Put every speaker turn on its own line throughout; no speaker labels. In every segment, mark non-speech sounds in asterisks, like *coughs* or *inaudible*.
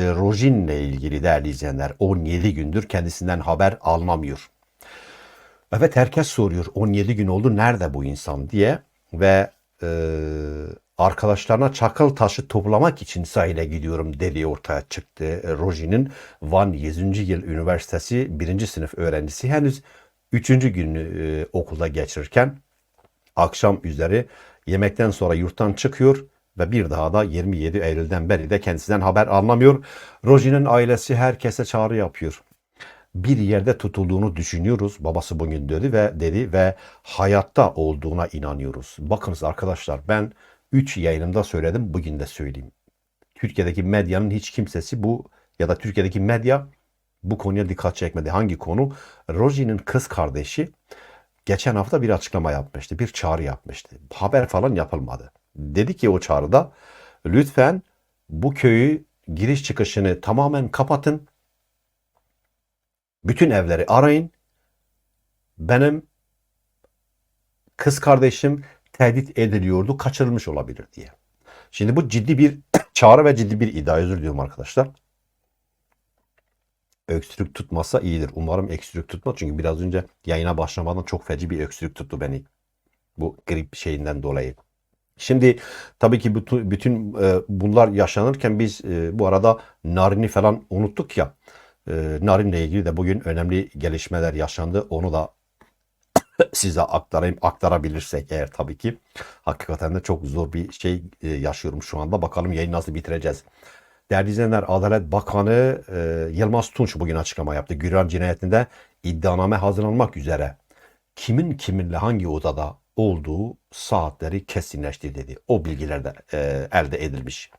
E, Rojin'le ilgili değerli izleyenler 17 gündür kendisinden haber alınamıyor. Evet herkes soruyor 17 gün oldu nerede bu insan diye ve e, arkadaşlarına çakıl taşı toplamak için sahile gidiyorum dediği ortaya çıktı. E, Rojin'in Van 100. Yıl Üniversitesi 1. sınıf öğrencisi henüz 3. gününü e, okulda geçirirken akşam üzeri yemekten sonra yurttan çıkıyor ve bir daha da 27 Eylül'den beri de kendisinden haber alınamıyor. Rojin'in ailesi herkese çağrı yapıyor. Bir yerde tutulduğunu düşünüyoruz. Babası bugün dedi ve dedi ve hayatta olduğuna inanıyoruz. Bakınız arkadaşlar ben 3 yayınımda söyledim bugün de söyleyeyim. Türkiye'deki medyanın hiç kimsesi bu ya da Türkiye'deki medya bu konuya dikkat çekmedi. Hangi konu? Rojin'in kız kardeşi geçen hafta bir açıklama yapmıştı. Bir çağrı yapmıştı. Haber falan yapılmadı. Dedi ki o çağrıda lütfen bu köyü giriş çıkışını tamamen kapatın. Bütün evleri arayın. Benim kız kardeşim tehdit ediliyordu, kaçırılmış olabilir diye. Şimdi bu ciddi bir *clears throat* çağrı ve ciddi bir iddia. Özür diliyorum arkadaşlar. Öksürük tutmasa iyidir. Umarım öksürük tutmaz. Çünkü biraz önce yayına başlamadan çok feci bir öksürük tuttu beni. Bu grip şeyinden dolayı. Şimdi tabii ki bütün, bütün e, bunlar yaşanırken biz e, bu arada Narin'i falan unuttuk ya. E, Narin'le ilgili de bugün önemli gelişmeler yaşandı. Onu da *coughs* size aktarayım, aktarabilirsek eğer tabii ki. Hakikaten de çok zor bir şey e, yaşıyorum şu anda. Bakalım yayın nasıl bitireceğiz. Değerli izleyenler Adalet Bakanı e, Yılmaz Tunç bugün açıklama yaptı. Güran cinayetinde iddianame hazırlanmak üzere. Kimin kiminle hangi odada olduğu saatleri kesinleşti dedi. O bilgiler de e, elde edilmiş.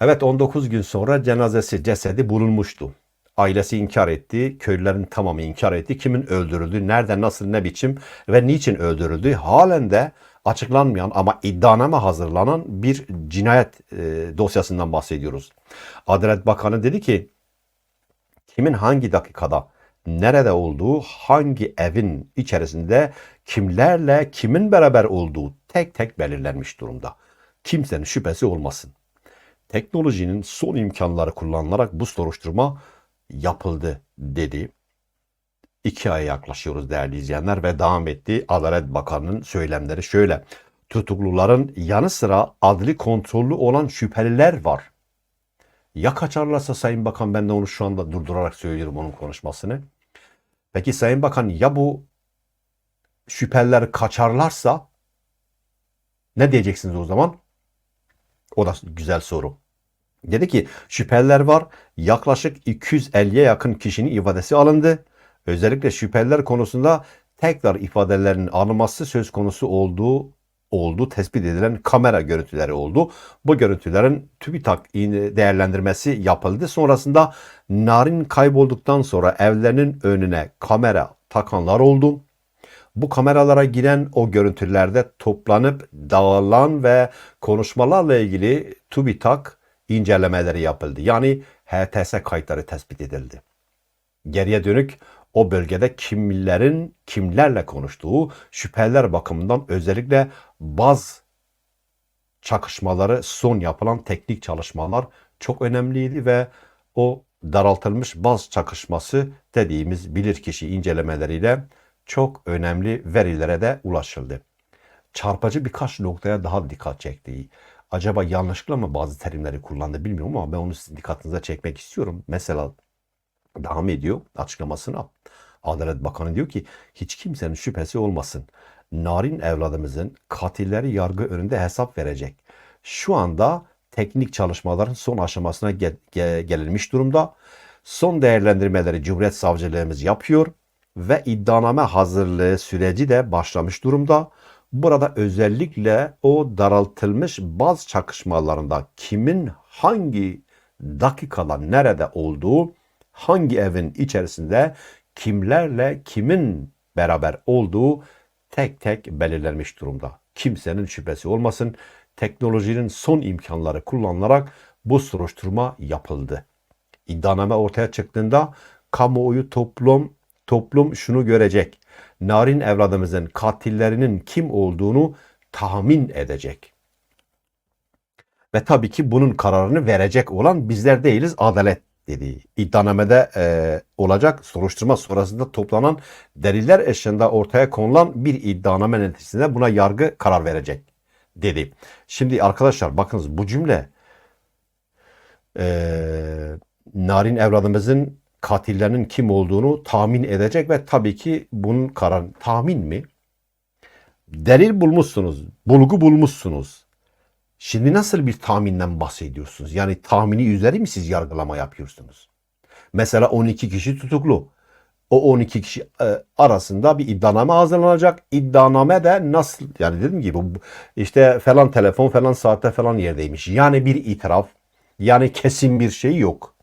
Evet 19 gün sonra cenazesi cesedi bulunmuştu. Ailesi inkar etti, köylülerin tamamı inkar etti. Kimin öldürüldüğü, nerede, nasıl, ne biçim ve niçin öldürüldüğü halen de açıklanmayan ama iddianame hazırlanan bir cinayet e, dosyasından bahsediyoruz. Adalet Bakanı dedi ki kimin hangi dakikada nerede olduğu, hangi evin içerisinde kimlerle kimin beraber olduğu tek tek belirlenmiş durumda. Kimsenin şüphesi olmasın. Teknolojinin son imkanları kullanılarak bu soruşturma yapıldı dedi. İki aya yaklaşıyoruz değerli izleyenler ve devam etti. Adalet Bakanı'nın söylemleri şöyle. Tutukluların yanı sıra adli kontrollü olan şüpheliler var. Ya kaçarlarsa Sayın Bakan ben de onu şu anda durdurarak söylüyorum onun konuşmasını. Peki Sayın Bakan ya bu şüpheliler kaçarlarsa ne diyeceksiniz o zaman? O da güzel soru. Dedi ki şüpheliler var. Yaklaşık 250'ye yakın kişinin ifadesi alındı. Özellikle şüpheliler konusunda tekrar ifadelerin alınması söz konusu olduğu oldu. Tespit edilen kamera görüntüleri oldu. Bu görüntülerin TÜBİTAK değerlendirmesi yapıldı. Sonrasında Narin kaybolduktan sonra evlerinin önüne kamera takanlar oldu. Bu kameralara giren o görüntülerde toplanıp dağılan ve konuşmalarla ilgili TÜBİTAK incelemeleri yapıldı. Yani HTS kayıtları tespit edildi. Geriye dönük o bölgede kimlerin kimlerle konuştuğu şüpheliler bakımından özellikle baz çakışmaları son yapılan teknik çalışmalar çok önemliydi ve o daraltılmış baz çakışması dediğimiz bilirkişi incelemeleriyle çok önemli verilere de ulaşıldı. Çarpıcı birkaç noktaya daha dikkat çektiği. Acaba yanlışlıkla mı bazı terimleri kullandı bilmiyorum ama ben onu sizin dikkatinize çekmek istiyorum. Mesela devam ediyor açıklamasına. Adalet Bakanı diyor ki hiç kimsenin şüphesi olmasın. Narin evladımızın katilleri yargı önünde hesap verecek. Şu anda teknik çalışmaların son aşamasına gel- gel- gelinmiş durumda. Son değerlendirmeleri Cumhuriyet Savcılığımız yapıyor ve iddianame hazırlığı süreci de başlamış durumda. Burada özellikle o daraltılmış baz çakışmalarında kimin hangi dakikada nerede olduğu, hangi evin içerisinde kimlerle kimin beraber olduğu tek tek belirlenmiş durumda. Kimsenin şüphesi olmasın. Teknolojinin son imkanları kullanılarak bu soruşturma yapıldı. İddianame ortaya çıktığında kamuoyu toplum toplum şunu görecek. Narin evladımızın katillerinin kim olduğunu tahmin edecek. Ve tabii ki bunun kararını verecek olan bizler değiliz, adalet dedi. İddianamede e, olacak soruşturma sonrasında toplanan deliller eşliğinde ortaya konulan bir iddianame neticesinde buna yargı karar verecek dedi. Şimdi arkadaşlar bakınız bu cümle e, Narin evladımızın katillerinin kim olduğunu tahmin edecek ve tabii ki bunun karar tahmin mi? Delil bulmuşsunuz, bulgu bulmuşsunuz. Şimdi nasıl bir tahminden bahsediyorsunuz? Yani tahmini üzeri mi siz yargılama yapıyorsunuz? Mesela 12 kişi tutuklu. O 12 kişi e, arasında bir iddianame hazırlanacak. İddianame de nasıl yani dediğim gibi işte falan telefon falan saatte falan yerdeymiş. Yani bir itiraf yani kesin bir şey yok.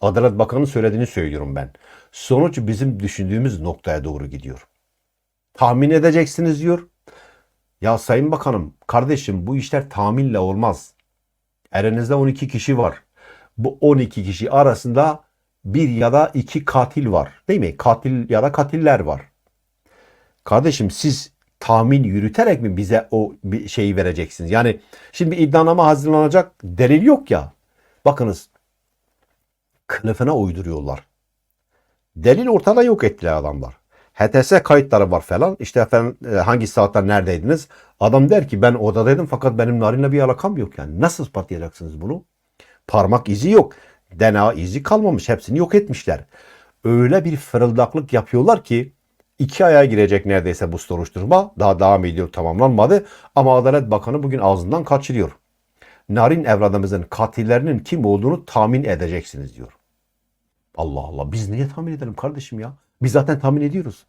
Adalet Bakanı söylediğini söylüyorum ben. Sonuç bizim düşündüğümüz noktaya doğru gidiyor. Tahmin edeceksiniz diyor. Ya Sayın Bakanım, kardeşim bu işler tahminle olmaz. Elinizde 12 kişi var. Bu 12 kişi arasında bir ya da iki katil var. Değil mi? Katil ya da katiller var. Kardeşim siz tahmin yürüterek mi bize o bir şeyi vereceksiniz? Yani şimdi iddianame hazırlanacak delil yok ya. Bakınız kılıfına uyduruyorlar. Delil ortada yok ettiler adamlar. HTS kayıtları var falan. İşte efendim e, hangi saatte neredeydiniz? Adam der ki ben odadaydım fakat benim Narin'le bir alakam yok yani. Nasıl ispatlayacaksınız bunu? Parmak izi yok. DNA izi kalmamış. Hepsini yok etmişler. Öyle bir fırıldaklık yapıyorlar ki iki aya girecek neredeyse bu soruşturma. Daha devam ediyor tamamlanmadı. Ama Adalet Bakanı bugün ağzından kaçırıyor. Narin evladımızın katillerinin kim olduğunu tahmin edeceksiniz diyor. Allah Allah biz niye tahmin edelim kardeşim ya? Biz zaten tahmin ediyoruz.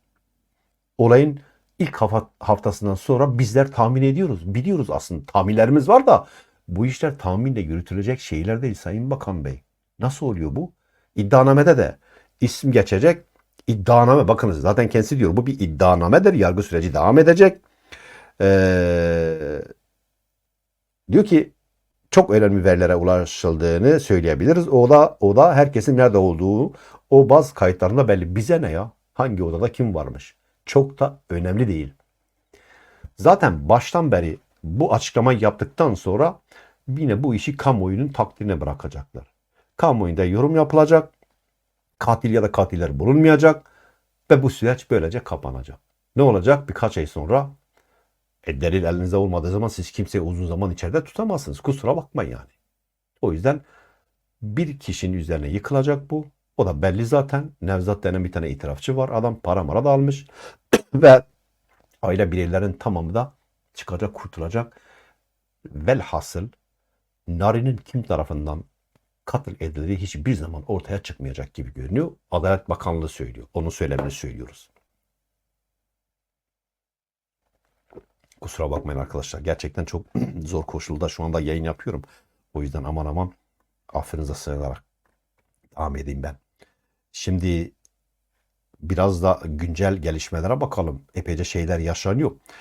Olayın ilk haftasından sonra bizler tahmin ediyoruz. Biliyoruz aslında tahminlerimiz var da bu işler tahminle yürütülecek şeyler değil Sayın Bakan Bey. Nasıl oluyor bu? İddianamede de isim geçecek. İddianame bakınız zaten kendisi diyor bu bir iddianamedir. Yargı süreci devam edecek. Ee, diyor ki çok önemli verilere ulaşıldığını söyleyebiliriz. O da o da herkesin nerede olduğu o baz kayıtlarında belli. Bize ne ya? Hangi odada kim varmış? Çok da önemli değil. Zaten baştan beri bu açıklamayı yaptıktan sonra yine bu işi kamuoyunun takdirine bırakacaklar. Kamuoyunda yorum yapılacak. Katil ya da katiller bulunmayacak. Ve bu süreç böylece kapanacak. Ne olacak? Birkaç ay sonra e, delil elinizde olmadığı zaman siz kimseyi uzun zaman içeride tutamazsınız. Kusura bakmayın yani. O yüzden bir kişinin üzerine yıkılacak bu. O da belli zaten. Nevzat denen bir tane itirafçı var. Adam para mara da almış. Ve aile bireylerin tamamı da çıkacak, kurtulacak. Velhasıl Nari'nin kim tarafından katil edildiği hiçbir zaman ortaya çıkmayacak gibi görünüyor. Adalet Bakanlığı söylüyor. Onu söylemeni söylüyoruz. Kusura bakmayın arkadaşlar. Gerçekten çok *clears throat* zor koşulda şu anda yayın yapıyorum. O yüzden aman aman affınıza sığınarak devam edeyim ben. Şimdi biraz da güncel gelişmelere bakalım. Epeyce şeyler yaşanıyor.